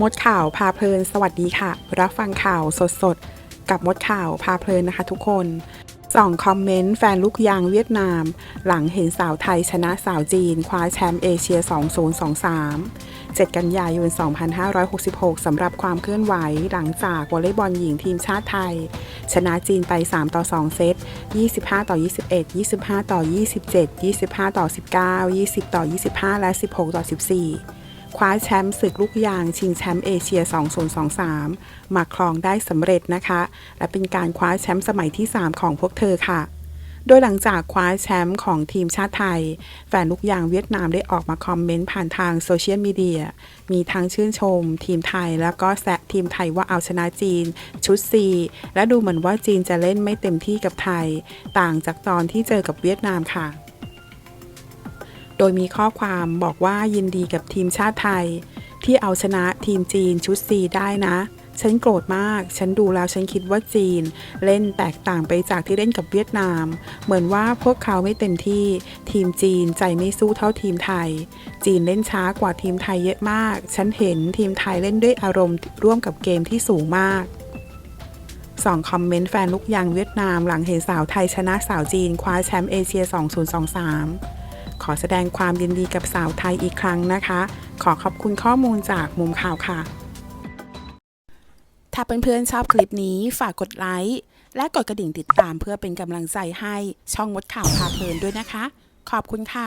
มดข่าวพาเพลินสวัสดีค่ะ รับฟังข่าวสดๆกับมดข่าวพาเพลินนะคะทุกคนส่องคอมเมนต์แฟนลูกยางเวียดนาม หลังเห็นสาวไทยชนะสาวจีน คว้าแชมป์เอเชีย 2023 7 กันยายน 2566 สำหรับความเคลื่อนไหวหลังจากวอลเลย์บอลหญิงทีมชาติไทย ชนะจีนไป 3 ต่อ 2 เซต 25 ต่อ 21 25 ต่อ 27 25 ต่อ 19 20 ต่อ 25 และ 16 ต่อ 14 คว้าแชมป์ศึกลูกยางชิงแชมป์เอเชีย 2023 มาครองได้สำเร็จนะคะ และเป็นการคว้าแชมป์สมัยที่ 3 ของพวกเธอค่ะ โดยหลังจากคว้าแชมป์ของทีมชาติไทย แฟนลูกยางเวียดนามได้ออกมาคอมเมนต์ผ่านทางโซเชียลมีเดีย มีทั้งชื่นชม ทีมไทยแล้วก็แซะทีมไทยว่าเอาชนะจีน ชุด4และดูเหมือนว่าจีนจะเล่นไม่เต็มที่กับไทย ต่างจากตอนที่เจอกับเวียดนามค่ะ โดยมีข้อความบอกว่ายินดีกับทีมชาติไทย ที่เอาชนะทีมจีนชุด4ได้นะ ฉันโกรธมาก ฉันดูแล้วฉันคิดว่าจีน เล่นแตกต่างไปจากที่เล่นกับเวียดนาม เหมือนว่าพวกเขาไม่เต็มที่ ทีมจีนใจไม่สู้เท่าทีมไทย จีนเล่นช้ากว่าทีมไทยเยอะมาก ฉันเห็นทีมไทยเล่นด้วยอารมณ์ร่วมกับเกมที่สูงมากสองคอมเมนต์แฟนลูกยางเวียดนามหลังเห็นสาวไทยชนะสาวจีนคว้าแชมป์เอเชีย 2023 อแสดงความยินดีกับสาวไทยอีกครั้งนะคะ ขอขอบคุณข้อมูลจากมุมข่าวค่ะ ถ้าเพื่อนๆชอบคลิปนี้ฝากกดไลค์และกดกระดิ่งติดตามเพื่อเป็นกำลังใจให้ช่องมดข่าวพาเพลินด้วยนะคะ ขอบคุณค่ะ